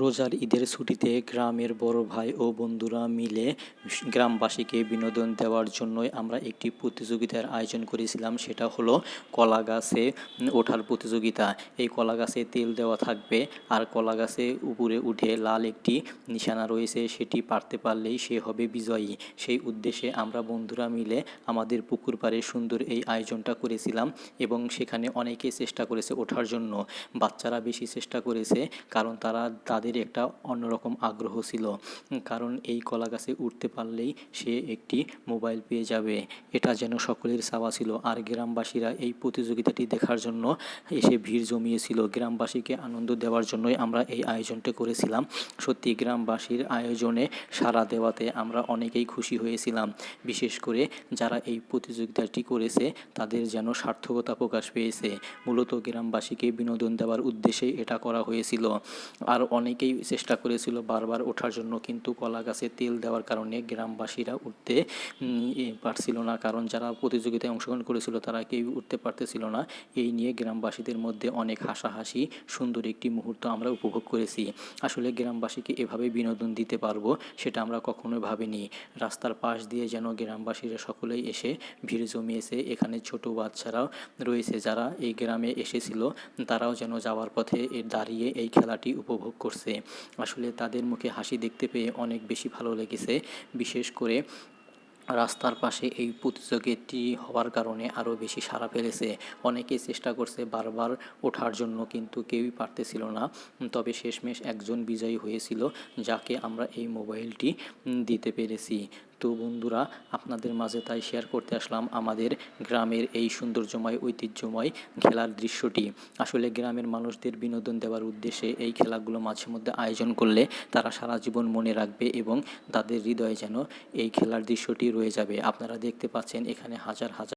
রোজার ঈদের ছুটিতে গ্রামের বড় ভাই ও বন্ধুরা মিলে গ্রামবাসীকে বিনোদন দেওয়ার জন্যই আমরা একটি প্রতিযোগিতার আয়োজন করেছিলাম। সেটা হলো কলা গাছে ওঠার প্রতিযোগিতা। এই কলা গাছে তেল দেওয়া থাকবে আর কলা গাছে উপরে উঠে লাল একটি নিশানা রয়েছে, সেটি পারতে পারলেই সে হবে বিজয়ী। সেই উদ্দেশ্যে আমরা বন্ধুরা মিলে আমাদের পুকুর পাড়ে সুন্দর এই আয়োজনটা করেছিলাম এবং সেখানে অনেকে চেষ্টা করেছে ওঠার জন্য। বাচ্চারা বেশি চেষ্টা করেছে, কারণ তারা তাদের একটা অন্যরকম আগ্রহ ছিল। কারণ এই কলা গাছে উঠতে পারলেই সে একটি মোবাইল পেয়ে যাবে। এটা যেন সকলের চাওয়া ছিল। আর গ্রামবাসীরা এই প্রতিযোগিতাটি দেখার জন্য এসে ভিড় জমিয়েছিল। গ্রামবাসীকে আনন্দ দেওয়ার জন্যই আমরা এই আয়োজনটা করেছিলাম। সত্যি, গ্রামবাসীর আয়োজনে সাড়া দেওয়াতে আমরা অনেকেই খুশি হয়েছিলাম। বিশেষ করে যারা এই প্রতিযোগিতাটি করেছে, তাদের যেন সার্থকতা প্রকাশ পেয়েছে। মূলত গ্রামবাসীকে বিনোদন দেওয়ার উদ্দেশ্যে এটা করা হয়েছিল। আর অনেকেই চেষ্টা করেছিল বারবার ওঠার জন্য, কিন্তু কলা গাছে তেল দেওয়ার কারণে গ্রামবাসীরা উঠতে পারছিল না। কারণ যারা প্রতিযোগিতায় অংশগ্রহণ করেছিল, তারা কেউ উঠতে পারতেছিল না। এই নিয়ে গ্রামবাসীদের মধ্যে অনেক হাসাহাসি। সুন্দর একটি মুহূর্ত আমরা উপভোগ করেছি। আসলে গ্রামবাসীকে এভাবে বিনোদন দিতে পারব, সেটা আমরা কখনোই ভাবিনি। রাস্তার পাশ দিয়ে যেন গ্রামবাসীরা সকলেই এসে ভিড় জমিয়েছে, এখানে ছোট বাচ্চারাও রয়েছে যারা এই গ্রামে এসেছিল, তারাও যেন যাওয়ার পথে দাঁড়িয়ে এই খেলাটি উপভোগ করছে। আসলে তাদের মুখে হাসি দেখতে পেয়ে অনেক বেশি ভালো লেগেছে। বিশেষ করে রাস্তার পাশে এই প্রতিযোগিতাটি হওয়ার কারণে আরও বেশি সাড়া ফেলেছে। অনেকে চেষ্টা করছে বারবার ওঠার জন্য, কিন্তু কেউই পারতেছিল না। তবে শেষমেশ একজন বিজয়ী হয়েছিল, যাকে আমরা এই মোবাইলটি দিতে পেরেছি। তো বন্ধুরা, আপনাদের মাঝে তাই শেয়ার করতে আসলাম আমাদের গ্রামের এই সৌন্দর্যময়, ঐতিহ্যময় খেলার দৃশ্যটি। আসলে গ্রামের মানুষদের বিনোদন দেওয়ার উদ্দেশ্যে এই খেলাগুলো মাঝে মধ্যে আয়োজন করলে তারা সারা জীবন মনে রাখবে এবং তাদের হৃদয়ে যেন এই খেলার দৃশ্যটি রয়ে যাবে। আপনারা দেখতে পাচ্ছেন এখানে হাজার হাজার